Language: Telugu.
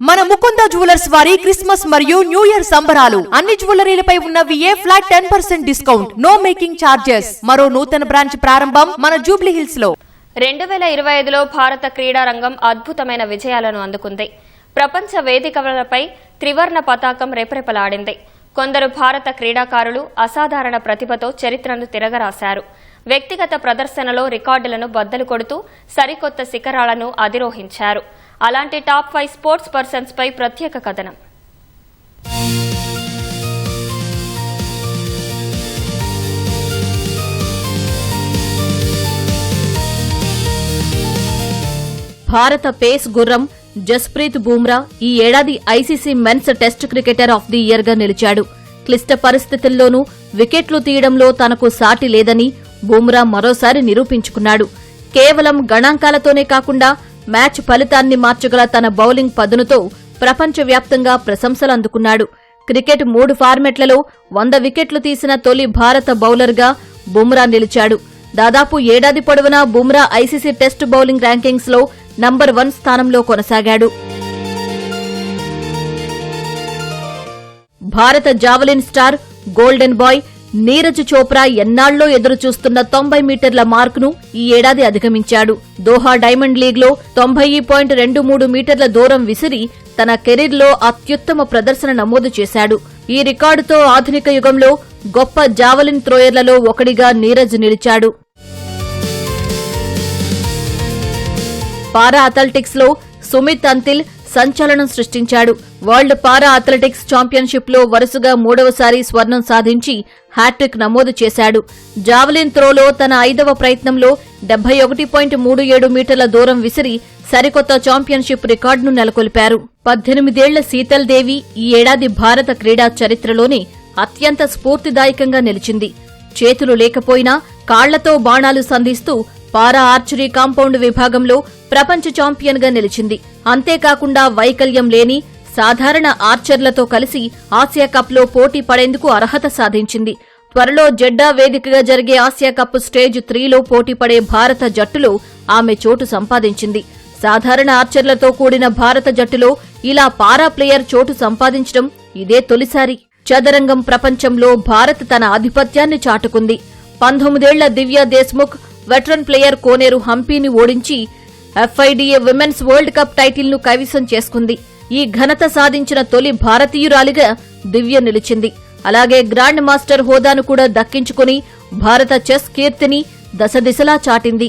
మన ముకుంద జ్యువెలర్స్ వారి క్రిస్మస్ మరియు న్యూ ఇయర్ సంబరాలు. అన్ని జ్యువెలరీలపై ఉన్న VA flat ten percent discount. No making charges. మరో నూతన బ్రాంచ్ ప్రారంభం మన జూబ్లీ హిల్స్లో రెండు వేల ఇరవై ఐదులో భారత క్రీడా రంగం అద్భుతమైన విజయాలను అందుకుంది. ప్రపంచ వేదికలపై త్రివర్ణ పతాకం రెపరెపలాడింది. కొందరు భారత క్రీడాకారులు అసాధారణ ప్రతిభతో చరిత్రను తిరగరాశారు. వ్యక్తిగత ప్రదర్శనలో రికార్డులను బద్దలు కొడుతూ సరికొత్త శిఖరాలను అధిరోహించారు. అలాంటి టాప్ ఫైవ్ స్పోర్ట్స్ పర్సన్స్ పై ప్రత్యేక కథనం. భారత పేస్ గుర్రం జస్ప్రీత్ బూమ్రా ఈ ఏడాది ICC men's test cricketer of the ఇయర్గా నిలిచాడు. క్లిష్ట పరిస్థితుల్లోనూ వికెట్లు తీయడంలో తనకు సాటి లేదని బూమ్రా మరోసారి నిరూపించుకున్నాడు. కేవలం గణాంకాలతోనే కాకుండా మ్యాచ్ ఫలితాన్ని మార్చగల తన బౌలింగ్ పదునుతో ప్రపంచవ్యాప్తంగా ప్రశంసలు అందుకున్నాడు. క్రికెట్ మూడు ఫార్మెట్లలో వంద వికెట్లు తీసిన తొలి భారత బౌలర్గా బుమ్రా నిలిచాడు. దాదాపు ఏడాది పొడవునా బుమ్రా ఐసీసీ టెస్ట్ బౌలింగ్ ర్యాంకింగ్స్లో నంబర్ వన్ స్థానంలో కొనసాగాడు. భారత javelin star golden boy Neeraj Chopra ఎన్నాళ్ళో ఎదురుచూస్తున్న తొంభై మీటర్ల మార్కును ఈ ఏడాది అధిగమించాడు. దోహా డైమండ్ లీగ్లో తొంభై పాయింట్ రెండు మూడు మీటర్ల దూరం విసిరి తన కెరీర్లో అత్యుత్తమ ప్రదర్శన నమోదు చేశాడు. ఈ రికార్డుతో ఆధునిక యుగంలో గొప్ప జావలిన్ త్రోయర్లలో ఒకడిగా నీరజ్ నిలిచాడు. పారా అథ్లెటిక్స్లో సుమిత్ అంతిల్ సంచలనం సృష్టించాడు. వరల్డ్ పారా అథ్లెటిక్స్ ఛాంపియన్షిప్లో వరుసగా మూడవసారి స్వర్ణం సాధించి హ్యాట్రిక్ నమోదు చేశాడు. జావలిన్ త్రోలో తన ఐదవ ప్రయత్నంలో డెబ్బై ఒకటి పాయింట్ మూడు ఏడు మీటర్ల దూరం విసిరి సరికొత్త ఛాంపియన్షిప్ రికార్డును నెలకొల్పారు. పద్దెనిమిదేళ్ళ శీతల్ దేవి ఈ ఏడాది భారత క్రీడా చరిత్రలోనే అత్యంత స్ఫూర్తిదాయకంగా నిలిచింది. చేతులు లేకపోయినా కాళ్ళతో బాణాలు సంధిస్తూ పారా ఆర్చరీ కాంపౌండ్ విభాగంలో ప్రపంచ ఛాంపియన్గా నిలిచింది. అంతేకాకుండా వైకల్యం లేని సాధారణ ఆర్చర్లతో కలిసి ఆసియా కప్లో పోటీ పడేందుకు అర్హత సాధించింది. త్వరలో జెడ్డా వేదికగా జరిగే ఆసియా కప్ స్టేజ్ త్రీలో పోటీ పడే భారత జట్టులో ఆమె చోటు సంపాదించింది. సాధారణ ఆర్చర్లతో కూడిన భారత జట్టులో ఇలా పారా ప్లేయర్ చోటు సంపాదించడం ఇదే తొలిసారి. చదరంగం ప్రపంచంలో భారత్ తన ఆధిపత్యాన్ని చాటుకుంది. పంతొమ్మిదేళ్ళ దివ్య దేశ్ముఖ్ వెటరన్ ప్లేయర్ కోనేరు హంపీని ఓడించి ఎఫ్ఐడిఏ విమెన్స్ వరల్డ్ కప్ టైటిల్ను కైవసం చేసుకుంది. ఈ ఘనత సాధించిన తొలి భారతీయురాలిగా దివ్య నిలిచింది. అలాగే గ్రాండ్ మాస్టర్ హోదాను కూడా దక్కించుకుని భారత చెస్ కీర్తిని దశదిశలా చాటింది.